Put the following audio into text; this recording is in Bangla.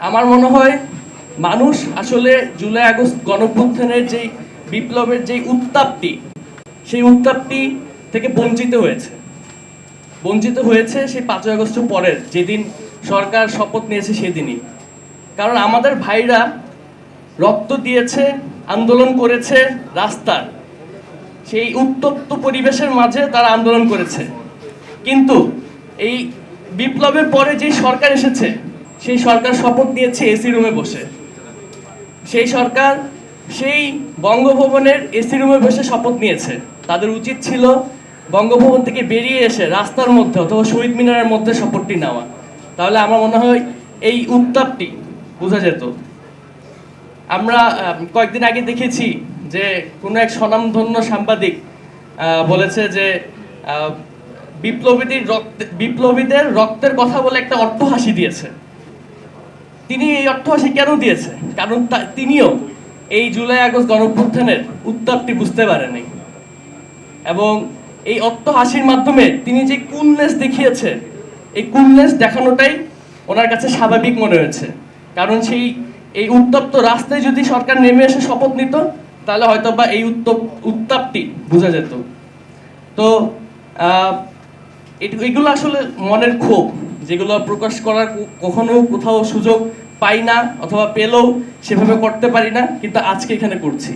আমার মনে হয় মানুষ আসলে জুলাই আগস্ট গণভ্যুত্থানের যেই বিপ্লবের যেই উত্তাপটি, সেই উত্তাপটি থেকে বঞ্চিত হয়েছে। বঞ্চিত হয়েছে সেই পাঁচই আগস্ট পরের, যেদিন সরকার শপথ নিয়েছে সেদিনই। কারণ আমাদের ভাইরা রক্ত দিয়েছে, আন্দোলন করেছে রাস্তার। সেই উত্তপ্ত পরিবেশের মাঝে তারা আন্দোলন করেছে। কিন্তু এই বিপ্লবের পরে যে সরকার এসেছে সেই সরকার শপথ নিয়েছে এসি রুমে বসে। সেই সরকার সেই বঙ্গভবনের এসি রুমে বসে শপথ নিয়েছে। তাদের উচিত ছিল বঙ্গভবন থেকে বেরিয়ে এসে রাস্তার মধ্যে অথবা শহীদ মিনারের মধ্যে শপথটি নেওয়া। তাহলে আমার মনে হয় এই উত্তাপটি বোঝা যেত। আমরা কয়েকদিন আগে দেখেছি যে কোনো এক স্বনামধন্য সাংবাদিক বলেছে যে বিপ্লবীদের রক্ত, বিপ্লবীদের রক্তের কথা বলে একটা অট্টহাসি দিয়েছে। তিনি এই অট্টহাসি কেন দিয়েছে? কারণ তিনিও এই জুলাই আগস্ট গণঅভ্যুত্থানের উত্তাপটি বুঝতে পারেনি এবং এই অট্টহাসির মাধ্যমে তিনি যে কুলনেস দেখিয়েছে, এই কুলনেস দেখানোটাই ওনার কাছে স্বাভাবিক মনে হয়েছে। কারণ সেই, এই উত্তপ্ত রাস্তায় যদি সরকার নেমে এসে শপথ নিত, তাহলে হয়তো বা এই উত্তপ, উত্তাপটি বোঝা যেত। তো এগুলো আসলে মনের ক্ষোভ, যেগুলো প্রকাশ করার কখনো কোথাও সুযোগ পাই না অথবা পেলেও সেভাবে করতে পারি না কিন্তু আজকে এখানে করছি।